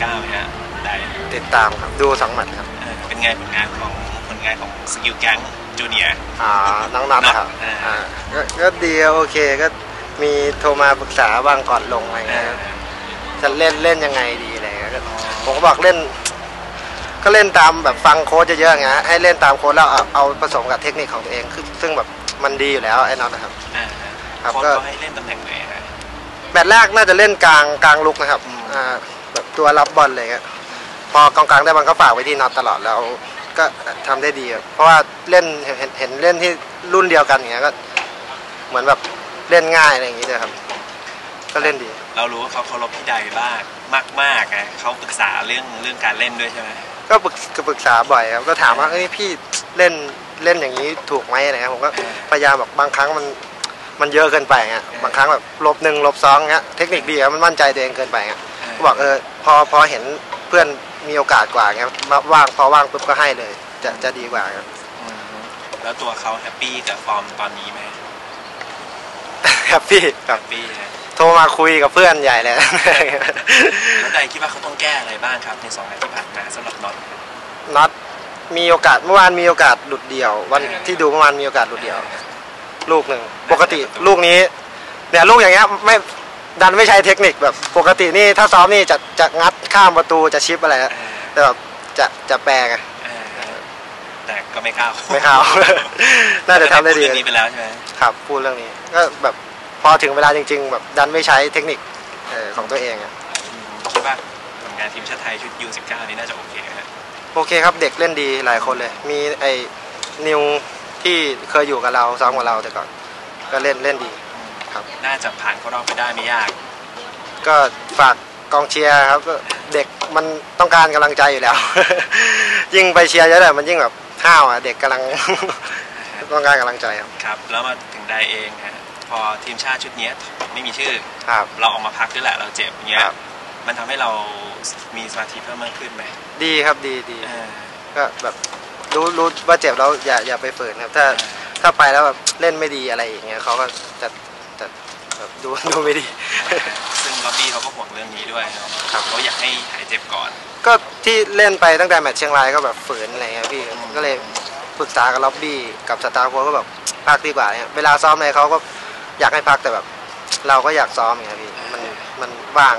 19ไหมฮะได้ติดตามครับดูสองหมัดครับเออเป็นไงผลงานของผลงานของสกิลแก๊งจูเนียอ่าน้องนัทนะครับอ่า อ่าก็ก็ดีโอเคก็มีโทรมาปรึกษาบ้างก่อนลงอะไรเงี้ยจะเล่นเล่นยังไงดีอะไรเงี้ยก็ผมก็บอกเล่น ก็เล่นตามแบบฟังโค้ชเยอะๆไงฮะให้เล่นตามโค้ชแล้วเอาเอาผสมกับเทคนิคของตัวเองคือซึ่งแบบมันดีอยู่แล้วไอ้น็อตนะครับ อ่าครับโค้ชก็ เขาให้เล่นตำแหน่งไหนฮะ แมตช์แรกน่าจะเล่นกลางกลางลุกนะครับอืมอ่าแบบ ตัวรับบอลเลยเงี้ยพอกองกลางได้บอลก็ฝากไว้ที่น็อตตลอดแล้วก็ทำได้ดีครับเพราะว่าเล่นเห็นเห็นเห็นเล่นที่รุ่นเดียวกันอย่างเงี้ยก็เหมือนแบบเล่นง่ายอะไรอย่างงี้เลยครับ ก็เล่นดี เรารู้ว่าเขาเคารพพี่ใดบ้างมากมากๆไงเขาปรึกษาเรื่องเรื่องการเล่นด้วยใช่ไหมก็ปรึกก็ปรึกษาบ่อยครับก็ถามว่าเอ้ยพี่เล่นเล่นอย่างนี้ถูกไหมอะไรเงี้ยผมก็พยายามแบบบางครั้งมันมันเยอะเกินไปเงี้ยบางครั้งแบบลบหนึ่งลบสองเงี้ยเทคนิคดีครับมันมั่นใจตัวเองเกินไปเงี้ย ก็บอกเออพอพอเห็นเพื่อนมีโอกาสกว่าเงี้ยมาว่างพอว่างปุ๊บก็ให้เลย จะจะดีกว่าครับอืมแล้วตัวเขาแฮปปี้กับฟอร์มตอนนี้ไหมแฮปปี้คแฮรับ ปปี้นะโทรมาคุยกับเพื่อนใหญ่เลย แล้วใดคิดว่าเขาต้องแก้อะไรบ้างครับ ในสองนัดที่ผ่านมาสำหรับน็อต น็อตมีโอกาสเมื่อวานมีโอกาสหลุดเดี่ยว วันที่ดูเมื่อวานมีโอกาสหลุดเดี่ยว ลูกหนึ่งปกติลูกนี้เนี่ยลูกอย่างเงี้ยไม่ ดันไม่ใช้เทคนิคแบบปกตินี่ถ้าซ้อมนี่จะจะงัดข้ามประตูจะชิปอะไรนะแต่แบบจะจะแปลงอะเออแต่ก็ไม่กล้าไม่เข้าน่าจะทำได้ดีเรื่องนี้ไปแล้วใช่ไหมครับพูดเรื่องนี้ก็แบบพอถึงเวลาจริง ๆ แบบดันไม่ใช้เทคนิคเอ่อของตัวเองอะอืมคิดว่าผลงานทีมชาติไทยชุด U19 นี้น่าจะโอเคฮะโอเคครับเด็กเล่นดีหลายคนเลย มีไอ้นิวที่เคยอยู่กับเราซ้อมกับเราแต่ก่อนก็เล่นเล่นดี ครับ น่าจะผ่านเข้ารอบไปได้ไม่ยาก ก็ฝากกองเชียร์ครับก็เด็กมันต้องการกำลังใจอยู่แล้ว ยิ่งไปเชียร์เยอะเลยมันยิ่งแบบห้าวอะเด็กกำลัง ต้องการกำลังใจครับครับ แล้วมาถึงได้เองฮะพอทีมชาติชุดเนี้ยไม่มีชื่อ ครับ เราออกมาพักด้วยแหละเราเจ็บอย่างเงี้ย ครับ มันทำให้เรามีสมาธิเพิ่มมากขึ้นไหมดีครับดีดีเออก็แบบรู้รู้ว่าเจ็บแล้วอย่าอย่าไปฝืนครับ ถ้าถ้าไปแล้วแบบเล่นไม่ดีอะไรอย่างเงี้ยเขาก็จะจะ แบบดูดูไม่ดี ซึ่งล็อบบี้เขาก็ห่วงเรื่องนี้ด้วยเนาะครับเขาอยากให้หายเจ็บก่อน ก็ที่เล่นไปตั้งแต่แมตช์เชียงรายก็แบบฝืนอะไรเงี้ยพี่อืมก็เลยปรึกษากับล็อบบี้กับสตาร์โค้ชก็แบบพักดีกว่าเนี่ยเวลาซ้อมอะไรเขาก็อยากให้พักแต่แบบ เราก็อยากซ้อมอย่างเงี้ยพี่มันมันว่าง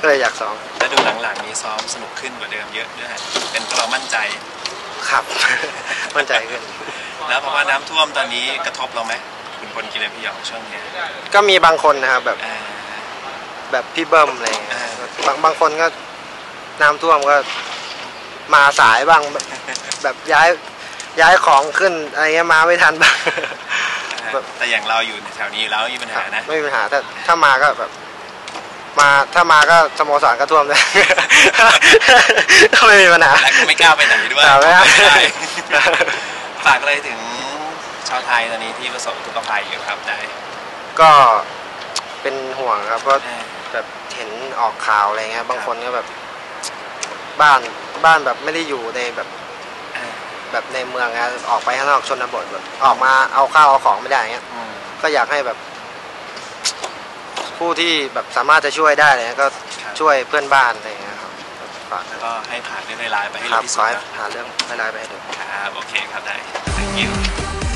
ก็เลยอยากซ้อมแล้วดูหลังๆนี้ซ้อมสนุกขึ้นกว่าเดิมเยอะด้วยฮะเป็นเพราะเรามั่นใจครับมั่นใจขึ้น แล้วเพราะว่าน้ำท่วมตอนนี้กระทบเราไหม คุณพลกิเลนพี่หยองช่วงเนี้ยก็มีบางคนนะครับแบบอ่า แบบพี่เบิ้มอะไรเงี้ยอ่า บางบางคนก็น้ำท่วมก็มาสายบ้างแบบแบบย้ายย้ายของขึ้นอะไรเงี้ยมาไม่ทันบ้าง แบบ แต่อย่างเราอยู่แถวนี้แล้วไม่มีปัญหานะ ไม่มีปัญหาถ้าถ้ามาก็แบบ มาถ้ามาก็สโมสรก็ท่วมเลย ก็ไม่มีปัญหา และก็ไม่กล้าไปไหนด้วยครับไม่ได้ได้ฝากอะไรถึงชาวไทยตอนนี้ที่ประสบอุทกภัยอยู่ครับได้ก็เป็นห่วงครับเพราะเออแบบเห็นออกข่าวอะไรเงี้ยบางคนก็แบบบ้านบ้านแบบไม่ได้อยู่ในแบบเออแบบในเมืองนะออกไปข้างนอกชนบทแบบออกมาเอาข้าวเอาของไม่ได้เงี้ยอืมก็อยากให้แบบผู้ที่แบบสามารถจะช่วยได้อะไรเลยก็ครับช่วยเพื่อนบ้านอะไรเงี้ยครับฝากแล้วก็ให้ผ่านเรื่องร้ายๆไปให้ครัเร็บวที่ขสุอดให้นะหาเรื่องไม่ร้ายไปให้ดูครับโอเคครับได้ thank you